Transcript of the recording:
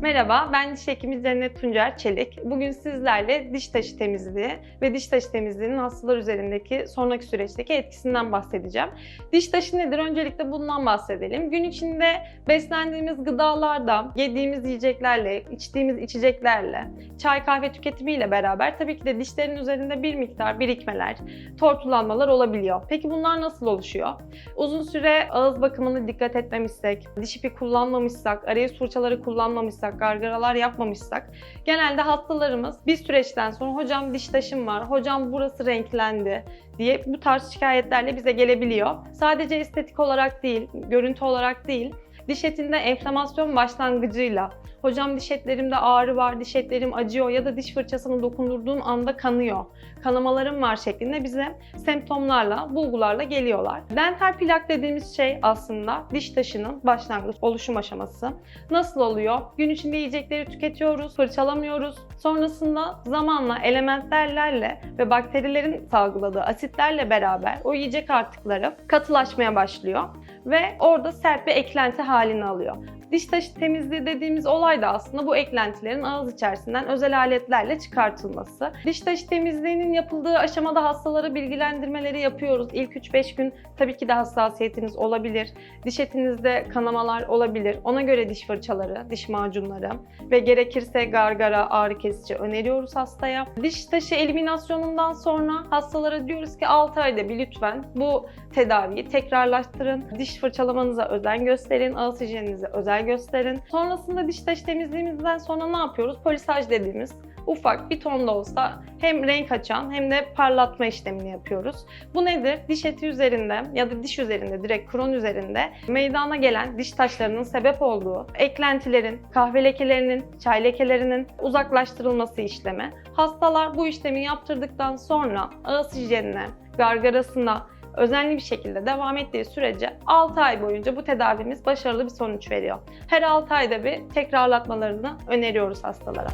Merhaba, ben diş hekimi Cennet Tuncer Çelik. Bugün sizlerle diş taşı temizliği ve diş taşı temizliğinin hastalar üzerindeki sonraki süreçteki etkisinden bahsedeceğim. Diş taşı nedir? Öncelikle bundan bahsedelim. Gün içinde beslendiğimiz gıdalarda, yediğimiz yiyeceklerle, içtiğimiz içeceklerle, çay kahve tüketimiyle beraber tabii ki de dişlerin üzerinde bir miktar birikmeler, tortulanmalar olabiliyor. Peki bunlar nasıl oluşuyor? Uzun süre ağız bakımına dikkat etmemişsek, diş ipi kullanmamışsak, arayüz fırçaları kullanmamışsak, gargaralar yapmamışsak genelde hastalarımız bir süreçten sonra hocam diş taşım var, hocam burası renklendi diye bu tarz şikayetlerle bize gelebiliyor. Sadece estetik olarak değil, görüntü olarak değil, diş etinde enflamasyon başlangıcıyla hocam diş etlerimde ağrı var, diş etlerim acıyor ya da diş fırçasını dokundurduğum anda kanıyor, kanamalarım var şeklinde bize semptomlarla, bulgularla geliyorlar. Dental plak dediğimiz şey aslında diş taşının başlangıç oluşum aşaması. Nasıl oluyor? Gün içinde yiyecekleri tüketiyoruz, fırçalamıyoruz. Sonrasında zamanla elementlerle ve bakterilerin salgıladığı asitlerle beraber o yiyecek artıkları katılaşmaya başlıyor ve orada sert bir eklenti halini alıyor. Diş taşı temizliği dediğimiz olay da aslında bu eklentilerin ağız içerisinden özel aletlerle çıkartılması. Diş taşı temizliğinin yapıldığı aşamada hastalara bilgilendirmeleri yapıyoruz. İlk 3-5 gün tabii ki de hassasiyetiniz olabilir. Diş etinizde kanamalar olabilir. Ona göre diş fırçaları, diş macunları ve gerekirse gargara, ağrı kesici öneriyoruz hastaya. Diş taşı eliminasyonundan sonra hastalara diyoruz ki 6 ayda bir lütfen bu tedaviyi tekrarlaştırın. Diş fırçalamanıza özen gösterin, ağız hijyeninize özen gösterin. Sonrasında diş taşı temizliğimizden sonra ne yapıyoruz? Polisaj dediğimiz ufak bir ton da olsa hem renk açan hem de parlatma işlemini yapıyoruz. Bu nedir? Diş eti üzerinde ya da diş üzerinde direkt kron üzerinde meydana gelen diş taşlarının sebep olduğu eklentilerin, kahve lekelerinin, çay lekelerinin uzaklaştırılması işlemi. Hastalar bu işlemi yaptırdıktan sonra ağız hijyenine, gargarasına, özenli bir şekilde devam ettiği sürece 6 ay boyunca bu tedavimiz başarılı bir sonuç veriyor. Her 6 ayda bir tekrarlatmalarını öneriyoruz hastalara.